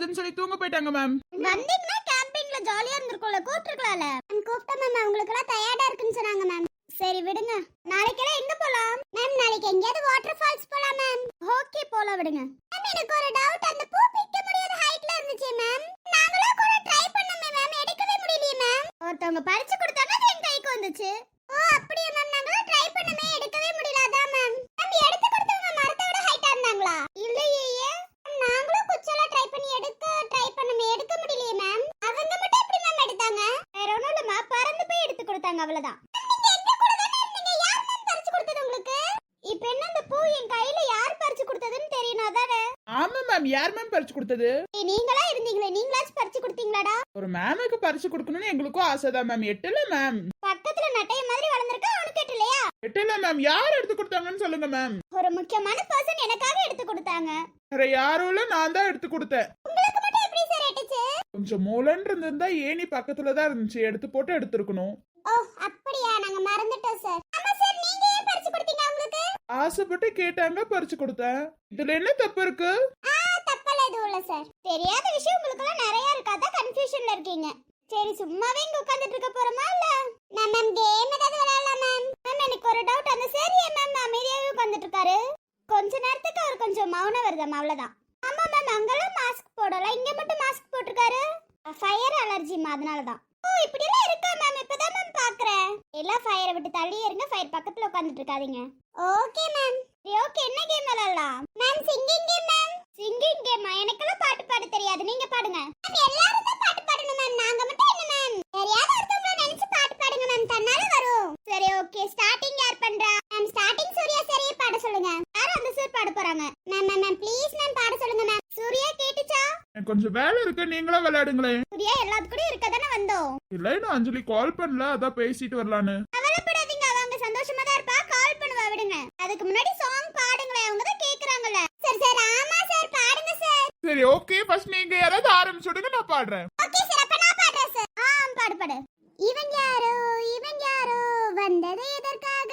வருதுன்னு சொல்லி தூங்க போயிட்டாங்க மேம் வந்தீங்கன்னா கேம்பிங்ல ஜாலியா இருந்திருக்கும்ல கூப்பிட்டுருக்கலாம்ல? மேம் கூப்பிட்டேன் மேம் அவங்களுக்கு எல்லாம் டயர்டா இருக்குன்னு சொன்னாங்க மேம் சரி விடுங்க. நாளைக்கெல்லாம் எங்க போலாம்? மேம் நாளைக்கு எங்கேயாவது வாட்டர் ஃபால்ஸ் போலாம் மேம் ஓகே போலாம் விடுங்க. மேம் எனக்கு ஒரு டவுட் அந்த பூ பிக்க முடியாத ஹைட்ல இருந்துச்சு மேம் நாங்களும் கூட ட்ரை பண்ணோமே மேம் எடுக்கவே முடியலையே மேம் ஒருத்தவங்க பறிச்சு கொடுத்தாங்க அது என் கைக்கு வந்துச்சு. ஓ அப்படியே மேம் நாங்களும் ட்ரை பண்ணோமே எடுக்கவே முடியல அதான் மேம் மேம் எடுத்து கொடுத்தவங்க மரத்தை விட ஹைட்டா இருந்தாங்களா இல்லையே ஏன்? நாங்களும் குச்செல்லாம் ட்ரை பண்ணி எடுக்க ட்ரை பண்ணோமே எடுக்க முடியலையே மேம் அவங்க மட்டும் எப்படி மேம் எடுத்தாங்க வேற ஒண்ணும் இல்லம்மா பறந்து போய் எடுத்து கொடுத்தாங்க அவ்வளவுதான். இப்ப என்ன அந்த பூ என் கையில யார் பறிச்சு கொடுத்ததுன்னு தெரியணும் அதானே? ஆமா மேம் யார் மேம் பறிச்சு கொடுத்தது? நீங்களா இருந்தீங்களே? நீங்களாச்சும் பறிச்சு கொடுத்தீங்களாடா? ஒரு மேமுக்கு பறிச்சு கொடுக்கணும்னு எங்களுக்கும் ஆசைதான் மேம் எட்டல மேம் பக்கத்துல நட்டைய மாதிரி வளர்ந்துருக்கா அவனுக்கு எட்டலையா எட்டல மேம் யார் எடுத்து கொடுத்தாங்கன்னு சொல்லுங்க மேம் ஒரு முக்கியமான பர்சன் எனக்காக எடுத்து கொடுத்தாங்க. வேற யாரும் இல்ல நான் தான் எடுத்து கொடுத்தேன். உங்களுக்கு மட்டும் எப்படி சார் எட்டுச்சு கொஞ்சம் மூலன்னு இருந்திருந்தா ஏணி பக்கத்துல தான் இருந்துச்சு. எடுத்து போட்டு எடுத்திருக்கணும். ஓ அப்படியா? நாங்க மறந்துட்டோம் சார் ஆமா சார் நீங்க ஏன் பறிச்சு கொடுத்தீங்க அவங்களுக்கு? ஆசைப்பட்டு கேட்டாங்க பறிச்சு கொடுத்தேன். இதுல என்ன தப்பு இருக்கு? ஆ தப்பெல்லாம் எதுவும் இல்ல சார் தெரியாத விஷயம் உங்களுக்கு எல்லாம் நிறைய இருக்காதா கன்ஃபியூஷன்ல இருக்கீங்க. சரி சும்மாவே இங்க உட்கார்ந்துட்டு இருக்க போறோமா இல்ல? நான் மேம் கேம் ஏதாவது விளையாடலாம் மேம் மேம் எனக்கு ஒரு டவுட் அந்த சார் ஏன் மேம் அமைதியாவே உட்கார்ந்துட்டு இருக்காரு. கொஞ்ச நேரத்துக்கு அவர் கொஞ்சம் மௌனம் வருதாம் அவ்வளவுதான். ஆமா மேம் அங்கெல்லாம் மாஸ்க் போடல. இங்க மட்டும் மாஸ்க் போட்டிருக்காரு. ஃபயர் அலர்ஜிமா அதனால தான் ஓ இப்படி எல்லாம் இருக்கா மேம் இப்பதான் மேம் பாக்குறேன். எல்லாம் ஃபயரை விட்டு தள்ளி இருங்க ஃபயர் பக்கத்துல உட்கார்ந்துட்டு இருக்காதீங்க. ஓகே மேம் ஓகே என்ன கேம் விளையாடலாம்? Ma'am singing game ma'am singing கேமா எனக்கெல்லாம் பாட்டு பாட தெரியாது. நீங்க பாடுங்க. மேம் எல்லாரும் தான் பாட்டு பாடணும் மேம் நாங்க மட்டும் என்ன மேம் யாரையாவது ஒருத்தவங்கள நினைச்சு பாட்டு பாடுங்க மேம் தன்னால வரும். சரி ஓகே ஸ்டார்டிங் யார் பண்றா? மேம் ஸ்டார்டிங் சூர்யா சரியே பாட சொல்லுங்க. யாரும் அந்த சார் பாட போறாங்க. Ma'am ma'am ma'am please ma'am பாட சொல்லுங்க மேம் சூர்யா கேட்டுச்சா? கொஞ்சம் வேலை இருக்கு. நீங்களா விளையாடுங்களேன். இன்னும் அஞ்சலி கால் பண்ணல அதான் பேசிட்டு வரலான்னு. கவலைப்படாதீங்க அவங்க சந்தோஷமா தான் இருப்பா. கால் பண்ணுவா விடுங்க. அதுக்கு முன்னாடி சாங் பாடுங்களேன் அவங்க தான் கேக்குறாங்கல்ல. சரி சார் ஆமா சார் பாடுங்க சார் சரி ஓகே ஃபர்ஸ்ட் நீங்க யாராவது ஆரம்பிச்சுடுங்க நான் பாடுறேன். ஓகே சார் அப்ப நான் பாடுறேன் சார் ஆ பாடு பாடு. இவன் யாரோ இவன் யாரோ வந்தது எதற்காக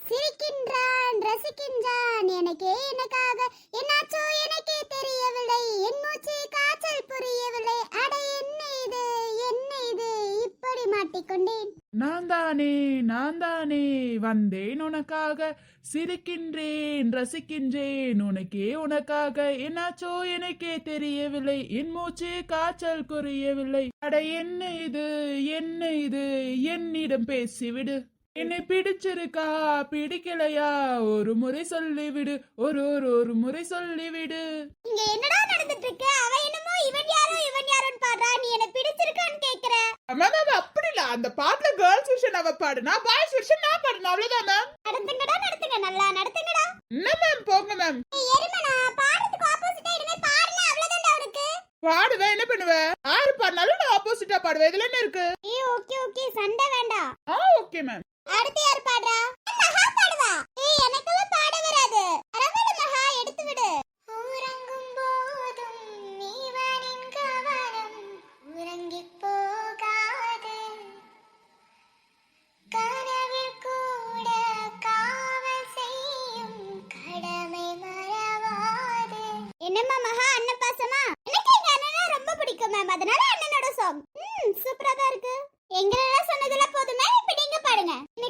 சிரிக்கின்றான் ரசிக்கின்றான் எனக்கே எனக்காக. என்னாச்சோ எனக்கே தெரியவில்லை. என் மூச்சு காய்ச்சல் புரியவில்லை அட என்ன இது என்ன இது இப்படி மாட்டிக்கொண்டேன். நான் தானே நான் தானே வந்தேன் உனக்காக சிரிக்கின்றேன் ரசிக்கின்றேன் உனக்கே உனக்காக. என்னாச்சோ எனக்கே தெரியவில்லை என் மூச்சு காய்ச்சல் குறையவில்லை. அட என்ன இது என்ன இது என்னிடம் பேசிவிடு. என்னை பிடிச்சிருக்கா பிடிக்கலையா ஒரு முறை சொல்லிவிடு ஒரு ஒரு ஒரு முறை சொல்லிவிடு. இங்க என்னடா நடந்துட்டு இருக்கு அவ என்னமோ இவன் யாரோ இவன் பாடுறா நீ என்ன பிடிச்சிருக்கான்னு கேக்குற. மேம் மேம் அப்படி இல்ல. அந்த பாட்டுல கேர்ள்ஸ் விஷயம் அவ பாடுனா பாய்ஸ் விஷயம் நான் பாடுனா அவ்வளவுதான் மேம் நடத்துங்கடா நடத்துங்க. நல்லா நடத்துங்கடா. என்ன மேம் போங்க மேம் ஏய், எருமை நான் பாடுறதுக்கு ஆப்போசிட்டா இனிமே பாடுனா அவ்வளவுதான்டா உனக்கு. பாடுவேன் என்ன பண்ணுவேன் யாரு பாடினாலும் நான் ஆப்போசிட்டா பாடுவேன். இதுல என்ன இருக்கு? ஏய் ஓகே ஓகே சண்டை வேண்டாம். ஆ ஓகே மேம் அடுத்து யார் பாடுறா?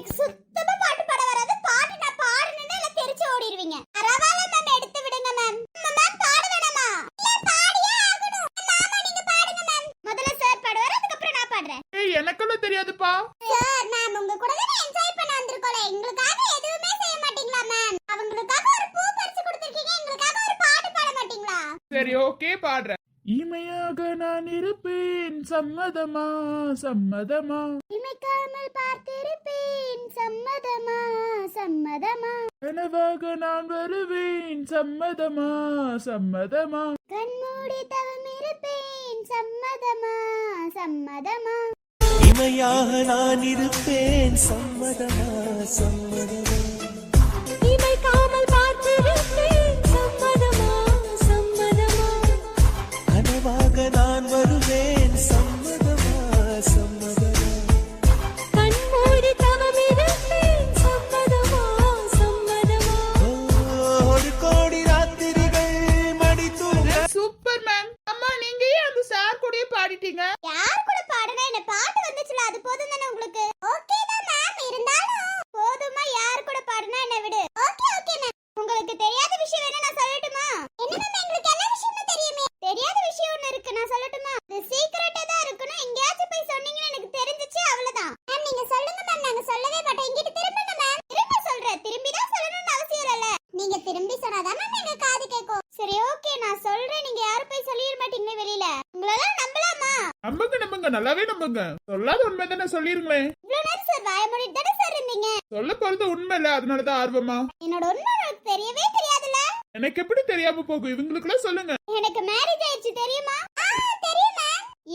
எனக்கு சுத்தமா பாட்டு பாட வராது. பாட்டு நான் பாடணும்னு எல்லாம் தெரிச்சு ஓடிடுவீங்க பரவாயில்ல மேம் எடுத்து விடுங்க மேம் மேம் பாட வேணாமா? இல்ல பாடியே ஆகணும். மாமா நீங்க பாடுங்க மேம் முதல்ல சார் பாடுவார் நான் பாடுறேன். ஏய் எனக்கெல்லாம் தெரியாதுப்பா. சார் மேம் உங்க கூட தான் என்ஜாய் பண்ண வந்திருக்கோல எங்களுக்காக எதுவுமே செய்ய மாட்டீங்களா மேம் அவங்களுக்காக ஒரு பூ பறிச்சு கொடுத்துருக்கீங்க. எங்களுக்காக ஒரு பாட்டு பாட மாட்டீங்களா? சரி ஓகே பாடுறேன். இமையாக நான் இருப்பேன். சம்மதமா சம்மதமா இமைக்காமல் பார்த்திருப்பேன் சம்மதமா சம்மதமா? கனவாக நான் வருவேன் சம்மதமா சம்மதமா? கண்மூடி தவம் இருப்பேன் அதமா இமையாக நான் இருப்பேன் சம்மதமா சம்மதமா? இமைக்காமல் பார்த்திருப்பேன் சம்மதமா சம்மதமா? கனவாக நான் வருவேன் சம்மதமா சம்மதமா நம்புங்க நம்புங்க. நல்லாவே நம்புங்க. சொல்லாத உண்மை தானே சொல்லிருங்களேன். சொல்ல போறது உண்மை இல்ல. அதனாலதான் ஆர்வமா. என்னோட உண்மை தெரியவே தெரியாதுல்ல? எனக்கு எப்படி தெரியாம போகும்? இவங்களுக்குலாம் சொல்லுங்க. எனக்கு மேரேஜ் ஆயிடுச்சு தெரியுமா? தெரியும்?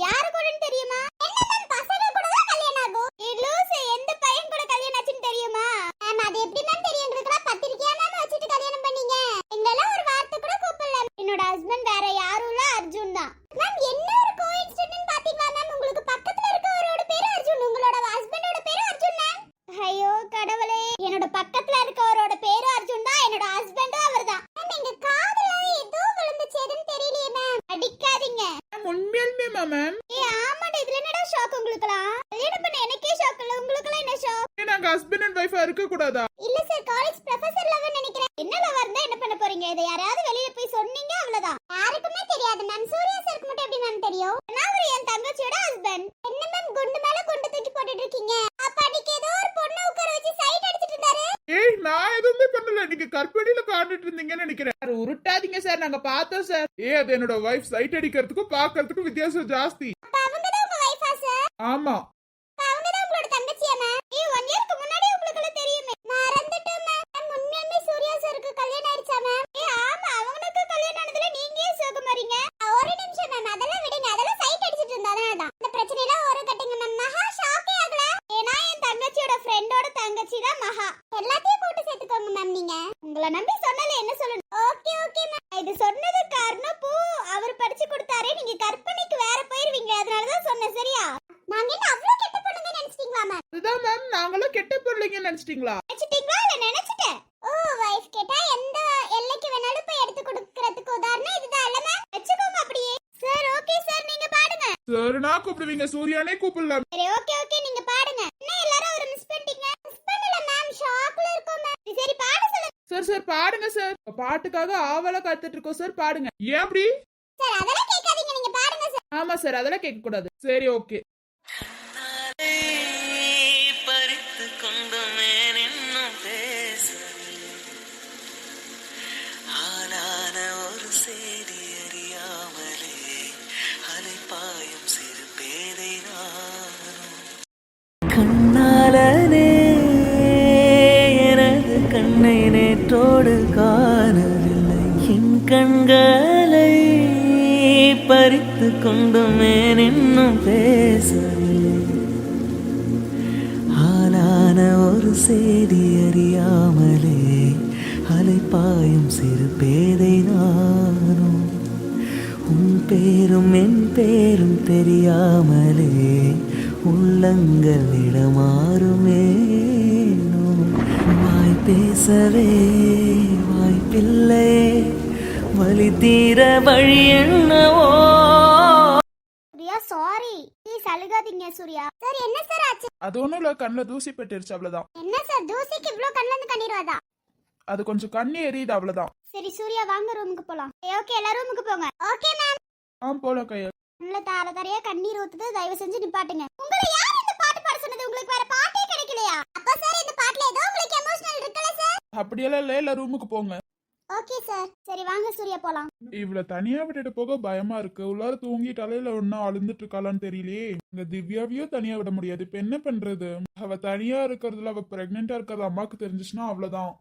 யாரு கூடன்னு தெரியுமா என்ன மேம் பசங்க கூட தான் கல்யாணம் ஆகும் ஏய் லூசு எந்த பையன் கூட கல்யாணம் ஆச்சுன்னு தெரியுமா மேம் அது எப்படி மேம் தெரியும் எங்களுக்குலாம் பத்திரிக்கையா மேம் வச்சுட்டு கல்யாணம் பண்ணீங்க எங்களெல்லாம் ஒரு வார்த்தை கூட கூப்பிடல என்னோட ஹஸ்பண்ட் வேற யாரும் இல்ல அர்ஜுன் தான் மேம் என்ன ஒரு கோஇன்சிடென்ட் பாத்தீங்களா மேம் உங்களுக்கு பக்கத்துல இருக்கவரோட பேரு அர்ஜுன் உங்களோட ஹஸ்பண்டோட பேரு அர்ஜுன் மேம் ஐயோ கடவுளே என்னோட பக்கத்துல இருக்கவரோட பேரு அர்ஜுன் தான் என்னோட ஹஸ்பண்டும் அவர்தான் மேம் எங்க காதுல ஏதோ விழுந்துச்சு எதுன்னு தெரியலையே மேம் அடிக்காதீங்க மேம் உண்மையாலுமே மேம் ஏ ஆமாடா இதுல என்னடா ஷாக் உங்களுக்குலாம் கல்யாணம் பண்ண எனக்கே ஷாக் இல்ல உங்களுக்குலாம் என்ன ஷாக் ஏன் நாங்க ஹஸ்பண்ட் அண்ட் ஒய்ஃபா இருக்க கூடாதா இல்ல சார் காலேஜ் ப்ரொஃபசர் லவர் நினைக்கிறேன். என்ன லவர் இருந்தா என்ன பண்ண போறீங்க? இதை யாராவது வெளியில போய் சொன்னீங்க அவ்வளவுதான். யாருக்குமே தெரியாது. மேம் சூர்யா சாருக்கு மட்டும் எப்படி மேம் தெரியும்? நான் அவர் என் தங்கச்சியோட ஹஸ்பண்ட் என்ன மேம் குண்டு மேல குண்டு தூக்கி போட்டுட்டு இருக்கீங்க? அப்ப அன்னைக்கு ஏதோ ஒரு பொண்ணை உட்கார வச்சு சைட் அடிச்சிட்டு இருந்தாரு. ஏய் நான் எதுவுமே பண்ணல. நீங்க கற்பனையில பாடிட்டு இருந்தீங்கன்னு நினைக்கிறேன். சார், உருட்டாதீங்க சார் நாங்க பார்த்தோம் சார் ஏ அது என்னோட ஒய்ஃப் சைட் அடிக்கிறதுக்கும் பாக்குறதுக்கும் வித்தியாசம் ஜாஸ்தி. அப்ப அவங்க தான் உங்க வைஃபா சார் ஆமா அப்ப அவங்க தான் உங்களோட தங்கச்சியா மேம் ஏ ஒன் இயர்க்கு முன்னாடி உங்களுக்கு தெரியுமே மறந்துட்டோம் மேம் மேம் உண்மையாலுமே சூர்யா சாருக்கு கல்யாணம் ஆயிடுச்சா மேம் ஏ ஆமா அவங்களுக்கு கல்யாணம் ஆனதுல நீங்க போறீங்க? ஒரு நிமிஷம் மேம் அதெல்லாம் விடுங்க. அதெல்லாம் சைட் அடிச்சிட்டு இருந்தா அதனால தான் இந்த பிரச்சனையெல்லாம் ஒரு கட்டுங்க மேம் மகா ஷாக்கே ஆகல. ஏன்னா என் தங்கச்சியோட ஃப்ரெண்டோட தங்கச்சி தான் மகா. எல்லாத்தையும் போட்டு சேர்த்துக்கோங்க மேம் நீங்க. உங்களை நம்பி சொன்னாலே என்ன சொல்லணும் ஓகே ஓகே மேம் இது சொன்னது காரணம் பூ அவர் படிச்சு கொடுத்தாரே நீங்க கற்பனைக்கு வேற போயிருவீங்க அதனால தான் சொன்னேன் சரியா நாங்க என்ன அவ்வளவு கெட்ட பொண்ணுங்க நினைச்சிட்டீங்களா மேம் அதுதான் மேம் நாங்களும் கெட்ட பிள்ளைங்கன்னு நினைச்சிட்டீங்களா நினைச்சிட்டீங்களா இல்ல நினைச்சிட்டேன் ஓ வைஃப் கேட்டா எந்த எல்லைக்கு வேணாலும் போய் எடுத்து கொடுக்கறதுக்கு உதாரணம் இதுதான் இல்ல மேம் வச்சுக்கோங்க அப்படியே சார் ஓகே சார் நீங்க பாடுங்க சரி நான் கூப்பிடுவீங்க சூர்யானே கூப்பிடலாம். சரி ஓகே ஓகே நீங்க பாடுங்க. என்ன எல்லாரும் அவரை மிஸ் பண்ணிட்டீங்க? மிஸ் பண்ணல மேம் ஷாக்ல இருக்கோம் மேம் சரி பாட சொல்லுங்க. சார் சார் பாடுங்க சார் பாட்டுக்காக ஆவலா காத்துட்டு இருக்கோம் சார் பாடுங்க. ஏன் அப்படி? சார் அதெல்லாம் கேட்காதீங்க. நீங்க பாடுங்க சார் ஆமா சார் அதெல்லாம் கேட்க கூடாது சரி ஓகே கண்ணாலனே எனது கண்ணை நேற்றோடு காணவில்லை. என் கண்களை பறித்து கொண்டுமே நின்னும் பேசவில்லை. ஆனான ஒரு செய்தி அறியாமலே அலைப்பாயும் சிறு பேதை நானும். உன் பேரும் என் பேரும் தெரியாமலே உள்ளங்கள் இடமாறுமேனோ வாய் பேசவே வாய்ப்பில்லையே வழி தீர வழி என்னவோ. சூர்யா சாரி ப்ளீஸ் அழுகாதீங்க சூர்யா. சார் என்ன சார் ஆச்சு? அது ஒண்ணும் இல்ல கண்ணுல தூசி பட்டுருச்சு அவ்வளவுதான். என்ன சார் தூசிக்கு இவ்ளோ கண்ணுல இருந்து கண்ணீர் வாதா அது கொஞ்சம் கண்ணு எரியுது அவ்வளவுதான். சரி சூர்யா வாங்க ரூமுக்கு போலாம். ஓகே எல்லாரும் ரூமுக்கு போங்க. ஓகே மேம் ஆ போலாம் கையா உள்ள தார தாரையா கண்ணீர் ஊத்துது தயவு செஞ்சு நிப்பாட்டுங்க. உங்களை யார் இந்த பாட்டு பாட சொன்னது? உங்களுக்கு வேற பாட்டே கிடைக்கலையா? அப்ப சார் இந்த பாட்டுல ஏதோ உங்களுக்கு எமோஷனல் இருக்குல்ல சார் அப்படியெல்லாம் இல்ல இல்ல ரூமுக்கு போங்க. ஓகே சார் சரி வாங்க சூர்யா போலாம். இவ்வளவு தனியா விட்டுட்டு போக பயமா இருக்கு. உள்ளார தூங்கிட்டாலே இல்ல ஒன்னும் அழுந்துட்டு இருக்காளான்னு தெரியலையே. இங்க திவ்யாவையும் தனியா விட முடியாது. இப்ப என்ன பண்றது? அவ தனியா இருக்கிறதுல அவ பிரெக்னெண்டா இருக்கிறது அம்மாக்கு தெரிஞ்சுச்சுன்னா அவ்வளவுதான்.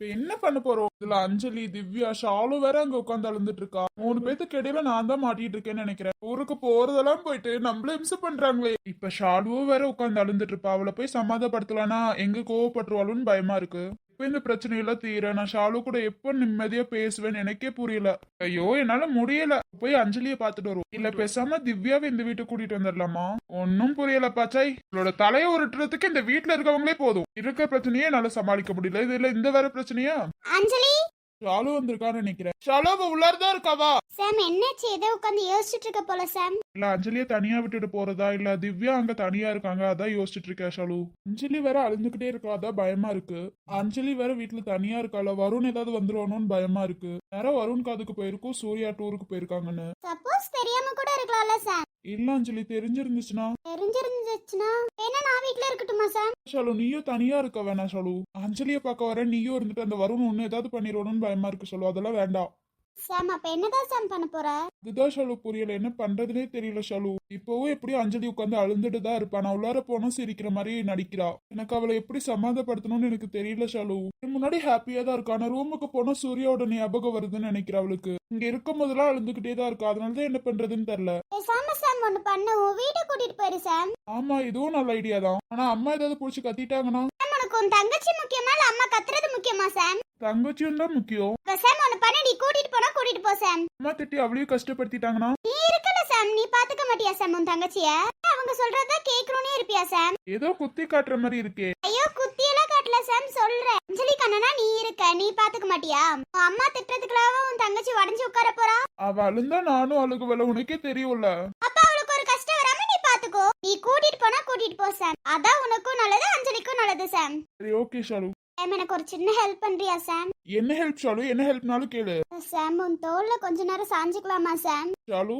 இப்ப என்ன பண்ண போறோம்? இதுல அஞ்சலி திவ்யா ஷாலு வேற அங்க உட்காந்து அழுந்துட்டு இருக்கா. மூணு பேத்துக்கு இடையில நான் தான் மாட்டிட்டு இருக்கேன்னு நினைக்கிறேன். ஊருக்கு போறதெல்லாம் போயிட்டு நம்மள இம்ச பண்றாங்களே. இப்ப ஷாலுவும் வேற உட்காந்து அழுந்துட்டு இருப்பா அவளை போய் சமாதப்படுத்தலாம்னா எங்க கோவப்பட்டுருவாளுன்னு பயமா இருக்கு. இப்ப இந்த பிரச்சனையெல்லாம் தீர நான் ஷாலு கூட எப்போ நிம்மதியா பேசுவேன்னு எனக்கே புரியல. ஐயோ என்னால முடியல. போய் அஞ்சலிய பாத்துட்டு வருவோம். இல்ல பேசாம திவ்யாவை இந்த வீட்டுக்கு கூட்டிட்டு வந்துடலாமா? ஒன்னும் புரியல பாச்சாய் இவளோட தலையை உருட்டுறதுக்கு இந்த வீட்டுல இருக்கவங்களே போதும். இருக்க பிரச்சனையே என்னால சமாளிக்க முடியல. இதுல இந்த வேற பிரச்சனையா? அஞ்சலி? ஷாலு வந்திருக்கான்னு நினைக்கிறேன். ஷாலு அவ உள்ளார்தான் இருக்காவா? சாம் என்னாச்சு? ஏதோ உட்காந்து யோசிச்சுட்டு இருக்க போல சாம் இல்ல அஞ்சலிய தனியா விட்டுட்டு போறதா? இல்ல திவ்யா அங்க தனியா இருக்காங்க? அதான் யோசிச்சுட்டு இருக்கேன் ஷாலு. அஞ்சலி வேற அழுந்துகிட்டே இருக்கா? அதான் பயமா இருக்கு. அஞ்சலி வேற வீட்டுல தனியா இருக்கால வருண் ஏதாவது வந்துருவானோன்னு பயமா இருக்கு. நேரம் வருண் காதுக்கு போயிருக்கும் சூர்யா டூருக்கு போயிருக்காங்கன்னு. சப்போஸ் தெரியாம கூட இருக்கலாம்ல சாம் இல்ல அஞ்சலி தெரிஞ்சிருந்துச்சுன்னா? தெரிஞ்சிருந்துச்சுன்னா? வேணா நான் வீட்ல இருக்கட்டுமா சாம் ஷாலு நீயும் தனியா இருக்க வேணாம் ஷாலு. அஞ்சலிய பார்க்க வர நீயும் இருந்துட்டு அந்த வருண் ஒண்ணு ஏதாவது பண்ணிடுவானோன்னு பயமா இருக்கு ஷாலு. அதெல்லாம் வேண்டாம். சாம் அப்ப என்னதான் சாம் பண்ண போற? இதுதான் ஷாலு புரியல. என்ன பண்றதுனே தெரியல ஷாலு. இப்பவும் எப்படியும் அஞ்சலி உட்காந்து அழுந்துட்டு தான் இருப்பா நான் உள்ளார போனோம் சிரிக்கிற மாதிரி நடிக்கிறா. எனக்கு அவளை எப்படி சமாதானப்படுத்தணும்னு எனக்கு தெரியல ஷாலு. முன்னாடி ஹாப்பியா தான் இருக்கா ஆனா ரூமுக்கு போனா சூர்யாவோட ஞாபகம் வருதுன்னு நினைக்கிறா அவளுக்கு. இங்க இருக்கும் போதெல்லாம் அழுந்துகிட்டே தான் இருக்கா. அதனால தான் என்ன பண்றதுன்னு தெரியல. பேசாம சாம் ஒண்ணு பண்ணு. உன் வீட்டை கூட்டிட்டு போயிரு சாம். ஆமா இதுவும் நல்ல ஐடியா தான். ஆனா அம்மா ஏதாவது புடிச்சு கத்திட்டாங்கன்னா? சாம் உனக்கு உன் தங்கச்சி முக்கியமா இல்ல அம்மா கத்துறது முக்கியமா சாம் தங்கச்சியும் தான் முக்கியம். சாம் ஒண்ணு பண்ணு நீ கூட்டிட்டு போனா கூட்டிட்டு போ சாம் அம்மா திட்டி அவளையும் கஷ்டப்படுத்திட்டாங்கன்னா? நீ இருக்கல சாம் நீ பாத்துக்க மாட்டியா சாம் உன் தங்கச்சிய? அவங்க சொல்றதா கேட்கணும்னே இருப்பியா சாம் ஏதோ குத்தி காட்டுற மாதிரி இருக்கே. ஐயோ குத்தியெல்லாம் காட்டல சாம் சொல்றேன். அஞ்சலி கண்ணனா நீ இருக்க. நீ பாத்துக்க மாட்டியா? உன் அம்மா திட்டத்துக்குள்ளாவ உன் தங்கச்சி உடஞ்சு உட்கார போறா? அவ அழுந்தா நானும் அழுகுவல. உனக்கே தெரியும்ல. அப்ப அவளுக்கு ஒரு கஷ்டம் வராம பாத்துக்கோ நீ கூட்டிட்டு போனா கூட்டிட்டு போ சாம் அதான் உனக்கும் நல்லது அஞ்சலிக்கும் நல்லது சாம் சரி ஓகே ஷாலு. சாம் எனக்கு ஒரு சின்ன ஹெல்ப் பண்றியா சாம் என்ன ஹெல்ப் ஷாலு? என்ன ஹெல்ப்னாலும் கேளு. சாம் உன் தோல்ல கொஞ்ச நேரம் சாஞ்சுக்கலாமா சாம் ஷாலு.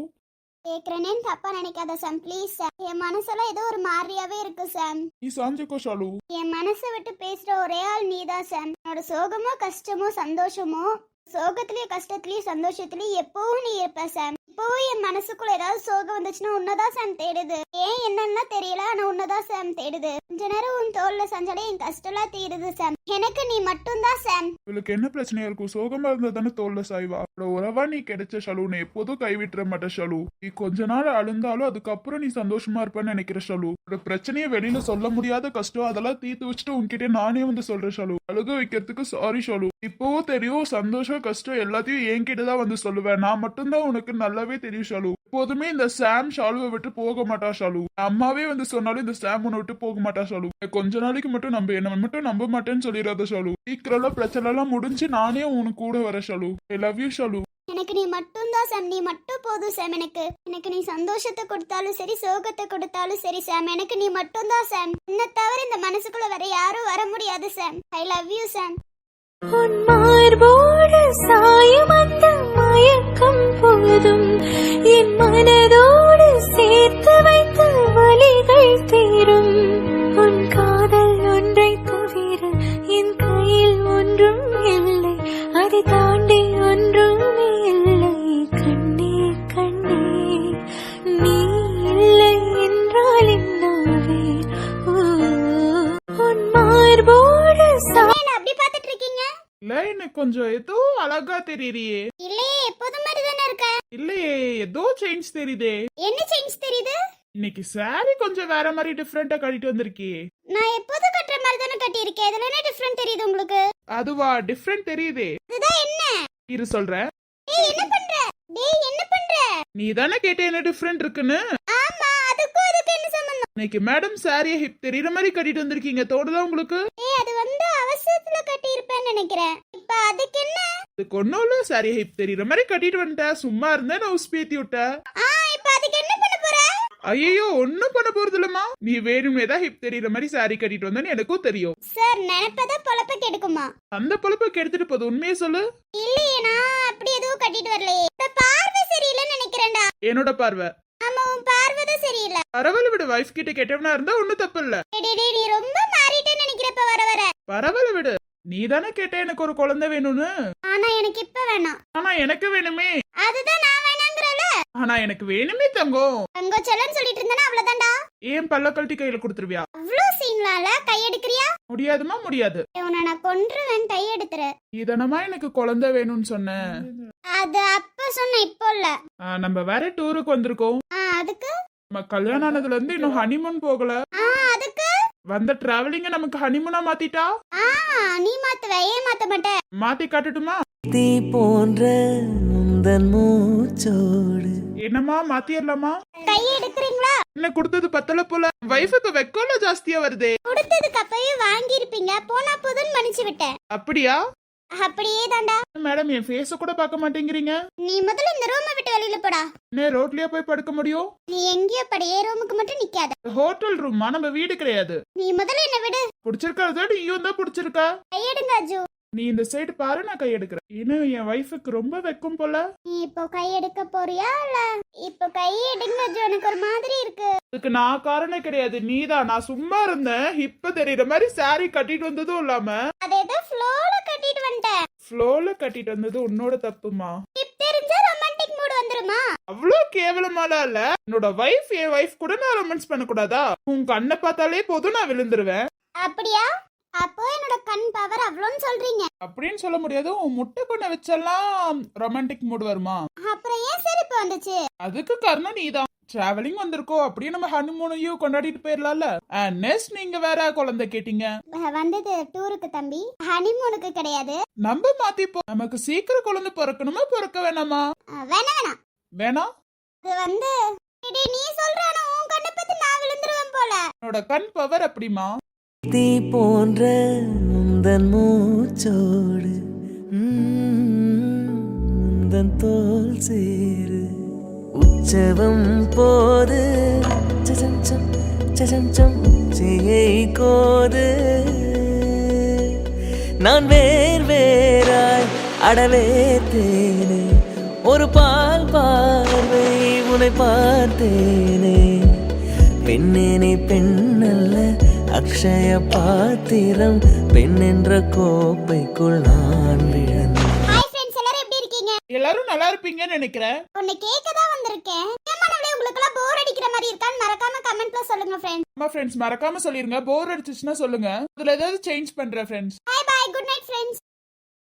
கேக்குறேனேன்னு தப்பா நினைக்காத சாம் ப்ளீஸ் சாம் என் மனசெல்லாம் ஏதோ ஒரு மாதிரியாவே இருக்கு சாம் நீ சாஞ்சுக்கோ ஷாலு. என் மனசை விட்டு பேசுற ஒரே ஆள் நீதான் சாம் என்னோட சோகமோ கஷ்டமோ சந்தோஷமோ சோகத்திலயும் கஷ்டத்திலயும் சந்தோஷத்திலயும் எப்பவும் நீ இருப்ப சாம் இப்பவும் என் மனசுக்குள்ள ஏதாவது சோகம் வந்துச்சுன்னா உன்னதான் சாம் தேடுது. ஏன் என்னன்னா தெரியல ஆனா உன்னதான் சாம் தேடுது. கொஞ்ச நேரம் உன் தோல்ல சஞ்சாலே என் கஷ்டம்லாம் தீருது சாம். எனக்கு நீ மட்டும்தான் சாம். இவளுக்கு என்ன பிரச்சனையா இருக்கும் சோகமா இருந்தா தானே தோல்ல சாய்வா? அவளோட உறவா நீ கிடைச்ச ஷாலு எப்போதும் கைவிட்டுற மாட்ட ஷலு. நீ கொஞ்ச நாள் அழுந்தாலும் அதுக்கப்புறம் நீ சந்தோஷமா இருப்பேன்னு நினைக்கிற ஷலு. ஒரு பிரச்சனையை வெளியில சொல்ல முடியாத கஷ்டம் அதெல்லாம் தீர்த்து வச்சுட்டு உன்கிட்ட நானே வந்து சொல்றேன் ஷலு. அழுக வைக்கிறதுக்கு சாரி ஷலு. இப்போவும் தெரியும் சந்தோஷம் கஷ்டம் எல்லாத்தையும் என்கிட்ட தான் வந்து சொல்லுவேன். நான் மட்டும்தான் உனக்கு நல்லாவே தெரியும் ஷாலு. எப்போதுமே இந்த சாம் ஷாலுவை விட்டு போக மாட்டா ஷாலு. அம்மாவே வந்து சொன்னாலும் இந்த சாம் உன்னை விட்டு போக மாட்டா ஷாலு. கொஞ்ச நாளைக்கு மட்டும் நம்ப என்ன மட்டும் நம்ப மாட்டேன்னு சொல்லிடாத ஷாலு. சீக்கிரம் பிரச்சனை எல்லாம் முடிஞ்சு நானே உனக்கு கூட வரேன் Shalu. I love you Shalu. எனக்கு நீ மட்டும்தான் சாம். நீ மட்டும் போதும் சாம் எனக்கு. எனக்கு நீ சந்தோஷத்தை கொடுத்தாலும் சரி சோகத்தை கொடுத்தாலும் சரி சாம். எனக்கு நீ மட்டும்தான் சாம். உன்னை தவிர இந்த மனசுக்குள்ள வேற யாரும் வர முடியாது Sam. I love you Sam. உன் சாயம் அந்த மயக்கம் போதும். என் மனதோடு சேர்த்து வைத்த வழிகள் தீரும். எனக்கு கொஞ்சம்? ஏதோ அழகா தெரியறியே. இல்லையே எப்போதும் மாதிரி தானே இருக்க? இல்லையே ஏதோ சேஞ்ச் தெரியுதே. என்ன சேஞ்ச் தெரியுது? இன்னைக்கு saree கொஞ்சம் வேற மாதிரி டிஃப்ரெண்டா கட்டிட்டு வந்திருக்கியே. நான் எப்போதும் கட்டுற மாதிரி தானே கட்டியிருக்கேன்? இதுல என்ன டிஃப்ரெண்ட் தெரியுது உங்களுக்கு? அதுவா டிஃப்ரெண்ட் தெரியுதே. இதுதான் என்ன? இரு சொல்றேன் டேய் என்ன பண்ற? டேய் என்ன பண்ற? நீ தானே கேட்ட என்ன டிஃப்ரெண்ட் இருக்குன்னு? ஆமா அதுக்கும் அதுக்கும் என்ன சம்பந்தம்? இன்னைக்கு மேடம் சாரிய ஹிப் தெரியற மாதிரி கட்டிட்டு வந்திருக்கீங்க தோணுதா உங்களுக்கு? ஏய் அது வந்து அவசரத்துல கட்டியிருப்பேன்னு நினைக்கிறேன். இப்ப அதுக்கு என்ன? இதுக்கு ஒன்னும் இல்ல சாரிய ஹிப் தெரியற மாதிரி கட்டிட்டு வந்துட்டேன் சும்மா இருந்தேன் நான் உஸ்பேத்தி விட்டேன் ஆ இப்ப அதுக்கு என்ன பண்ண போற? ஐயோ ஒன்னும் பண்ண போறது இல்லம்மா. நீ வேணுமே தான் ஹிப் தெரியற மாதிரி சாரி கட்டிட்டு வந்தேன்னு எனக்கும் தெரியும். சார் நினைப்பதா பொழப்ப கெடுக்குமா? அந்த பொழப்ப கெடுத்துட்டு போது உண்மையை சொல்லு. இல்லையே நான் அப்படி எதுவும் கட்டிட்டு வரலையே. இப்ப பார்வை சரியில்லைன்னு நினைக்கிறேன்டா. என்னோட பார்வை. ஆமா உன் பார்வை தான் சரியில்லை. பரவாயில்ல விடு வைஃப் கிட்ட கெட்டவனா இருந்தா ஒன்னும் தப்பு இல்ல. டேய், டேய், டேய், நீ ரொம்ப மாறிட்டேன்னு நினைக்கிறப்ப வர வர. பரவாயில்ல விடு. நீ தானே கேட்ட எனக்கு ஒரு குழந்தை வேணும்னு? ஆனா எனக்கு இப்ப வேணாம். ஆனா எனக்கு வேணுமே. அதுதான் நான் வேணாங்கிறல ஆனா எனக்கு வேணுமே தங்கம். அங்க செல்லன்னு சொல்லிட்டு இருந்தானா அவ்வளவுதான்டா? ஏன் பல்ல கழட்டி கையில கொடுத்துருவியா? அவ்வளோ சீன்லால கை எடுக்கிறியா? முடியாதுமா முடியாது. உன்னை நான் கொன்றுவேன் கை எடுத்துரு. இதனமா எனக்கு குழந்தை வேணும்னு சொன்னேன் அது அப்ப சொன்ன இப்போ இல்ல ஆ, நம்ம வேற டூருக்கு வந்திருக்கோம். ஆ அதுக்கு? நம்ம கல்யாணம் ஆனதுல இருந்து இன்னும் ஹனிமூன் போகல. ஆ அதுக்கு? வந்த டிராவலிங்க நமக்கு ஹனிமூனா மாத்திட்டா? ஆ நீ மாத்துவ ஏன் மாத்த மாட்ட? மாத்தி காட்டட்டுமா? தீ போன்ற உந்தன் மூச்சோடு. என்னம்மா மாத்திரலாமா? கை எடுக்கிறீங்களா? என்ன கொடுத்தது பத்தல போல? வைஃபுக்கு வெக்கோல ஜாஸ்தியா வருதே. கொடுத்ததுக்கு அப்பவே வாங்கியிருப்பீங்க போனா போதுன்னு மன்னிச்சு விட்டேன். அப்படியா? அப்படியே தாண்டா மேடம் என் ஃபேஸ கூட பார்க்க மாட்டேங்கிறீங்க? நீ முதல்ல இந்த ரூமை விட்டு வெளியில போடா. என்ன ரோட்லயே போய் படுக்க முடியும்? நீ எங்கேயோ படி ஏ ரூமுக்கு மட்டும் நிக்காத. ஹோட்டல் ரூமா நம்ம வீடு கிடையாது. நீ முதல்ல என்ன விடு. பிடிச்சிருக்கிறத நீயும் தான் பிடிச்சிருக்கா. கையெடுங்க அஜு. நீ இந்த சைடு பாரு நான் கை எடுக்கிறேன் இன்னும் என் வைஃபுக்கு ரொம்ப வெக்கம் போல. நீ இப்போ கை எடுக்க போறியா இல்ல? இப்போ கை எடுங்க எனக்கு ஒரு மாதிரி இருக்கு. அதுக்கு நான் காரணம் கிடையாது நீதான். நான் சும்மா இருந்தேன் இப்ப தெரியற மாதிரி saree கட்டிட்டு வந்ததும் இல்லாம. அதை ஏதோ ஃப்ளோல கட்டிட்டு வந்துட்டேன். ஃப்ளோல கட்டிட்டு வந்தது உன்னோட தப்புமா? டிப் தெரிஞ்சா ரொமான்டிக் மூட் வந்துருமா? அவ்வளோ கேவலமாலாம் இல்ல? என்னோட வைஃப் என் வைஃப் கூட நான் ரொமான்ஸ் பண்ண கூடாதா உன் கண்ணை பார்த்தாலே போதும் நான் விழுந்துருவேன். அப்படியா? அப்போ என்னோட கண் பவர் அவ்வளோன்னு சொல்றீங்க. அப்படின்னு சொல்ல முடியாது. உன் முட்டை கொண்டை வச்செல்லாம் ரொமான்டிக் மூட் வருமா? அப்புறம் ஏன் சிரிப்பு வந்துச்சு? அதுக்கு காரணம் நீதான். டிராவலிங் வந்திருக்கோம் அப்படியே நம்ம ஹனிமூனையும் கொண்டாடிட்டு போயிடலாம்ல நெக்ஸ்ட் நீங்க வேற குழந்தை கேட்டீங்க. வந்தது டூருக்கு தம்பி. ஹனிமூனுக்கு கிடையாது. நம்ம மாத்திப்போம் நமக்கு சீக்கிரம் குழந்தை பிறக்கணுமா பிறக்க வேணாமா? அஹ் வேணாம் வேணாம் வேணாம் இது வந்து நீ சொல்றானோ உன் கண்ணை பத்தி நான் விழுந்துருவேன் போல. என்னோட கண் பவர் அப்படிமா? தீ போன்ற முந்தன் மூச்சோடு முந்தன் தோல் சேரு உற்சவம் போது சஜஞ்சம் சஜஞ்சம் செய்யை கோது. நான் வேர் வேறாய் அடவே தேனே ஒரு பால் பார்வை உனை பார்த்தேனே. பெண்ணேனே பெண் அல்ல அக்ஷய பாத்திரம் பெண் என்ற கோப்பைக்குள் நான் விழுந்தேன். ஹாய் ஃப்ரெண்ட்ஸ் எல்லாரும் எப்படி இருக்கீங்க? எல்லாரும் நல்லா இருப்பீங்கன்னு நினைக்கிறேன். உன்னை கேட்க தான் வந்திருக்கேன். ஏமானவளே உங்களுக்கு எல்லாம் போர் அடிக்கிற மாதிரி இருக்கான்னு மறக்காம கமெண்ட்ல சொல்லுங்க ஃப்ரெண்ட்ஸ் ஆமா ஃப்ரெண்ட்ஸ் மறக்காம சொல்லிருங்க. போர் அடிச்சுச்சுன்னா சொல்லுங்க. அதுல ஏதாவது சேஞ்ச் பண்றேன் friends bye bye good night friends